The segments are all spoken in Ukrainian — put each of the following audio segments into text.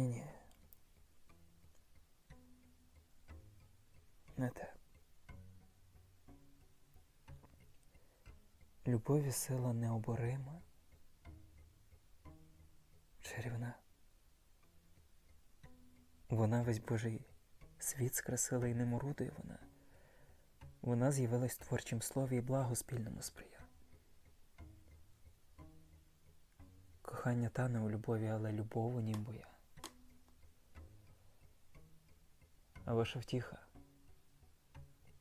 Ні-ні. Не те. Любові сила необорима, чарівна. Вона весь Божий світ скрасила і не орудує вона. Вона з'явилась в творчім слові і благо спільному сприя. Кохання тане у любові, але любов у нім боя. Ваша втіха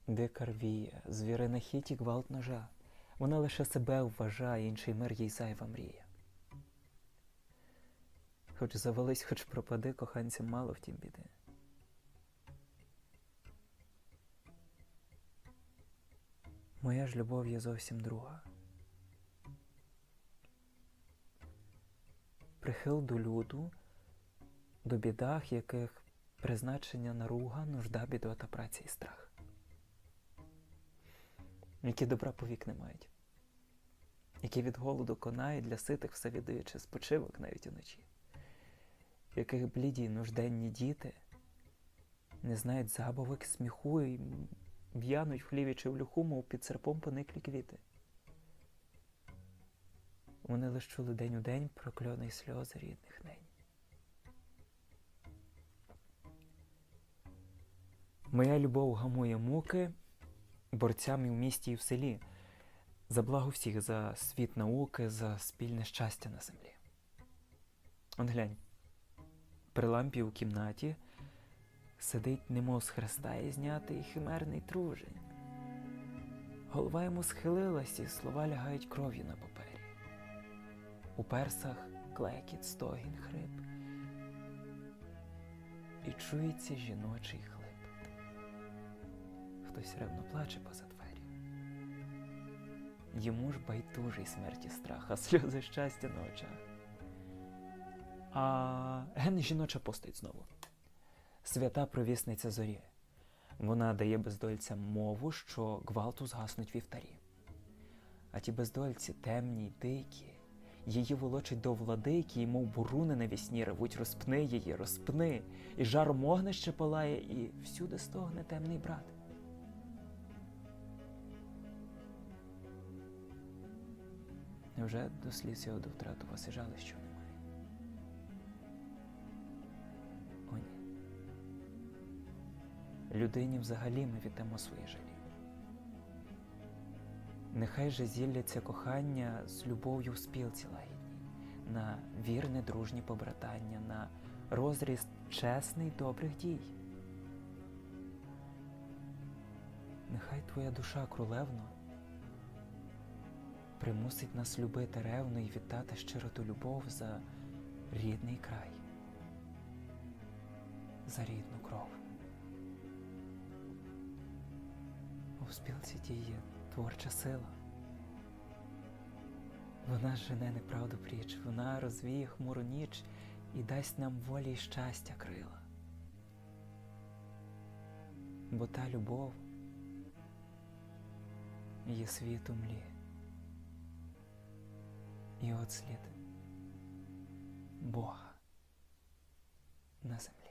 дика рвіє, звірина хіті гвалт ножа. Вона лише себе вважає, інший мир їй зайва мріє. Хоч завались, хоч пропади, коханцям мало втім біди. Моя ж любов є зовсім друга. Прихил до люду, до бідах, яких призначення наруга, нужда, бідота, праця і страх. Які добра повік не мають, які від голоду конають для ситих все віддаючи спочивок навіть уночі, яких бліді нужденні діти не знають забавок, сміху і в'януть в хліві чи в люху, мов під серпом пониклі квіти. Вони лиш чули день у день прокльони сльози рідних нень. Моя любов гамує муки борцям і в місті і в селі, за благо всіх, за світ науки, за спільне щастя на землі. Он глянь, при лампі у кімнаті сидить, немов з хреста і знятий химерний тружень. Голова йому схилилась, і слова лягають кров'ю на папері. У персах клекіт, стогін, хрип. І чується жіночий хлип. Хтось ревно плаче поза двері. Йому ж байдужий смерті страх, а сльози щастя на очах. А ген жіноча постать знову. Свята провісниця зорі. Вона дає бездольцям мову, що гвалту згаснуть вівтарі. А ті бездольці темні й дикі, її волочить до владики, і мов буруни навісні ревуть, розпни її, розпни, і жаром огнище палає, і всюди стогне темний брат. Невже до сліз його до втрату вас і жали, що немає? О, ні. Людині взагалі ми віддамо свої жалі. Нехай же зілляться кохання з любов'ю в спілці лагідній, на вірне дружні побратання, на розріст чесний добрих дій. Нехай твоя душа крулевно примусить нас любити ревно і вітати щиро ту любов за рідний край, за рідну кров. У спілці діє творча сила. Вона жене неправду пріч, вона розвіє хмуру ніч і дасть нам волі й щастя крила. Бо та любов є світ у млі. І отслед Бога на землі.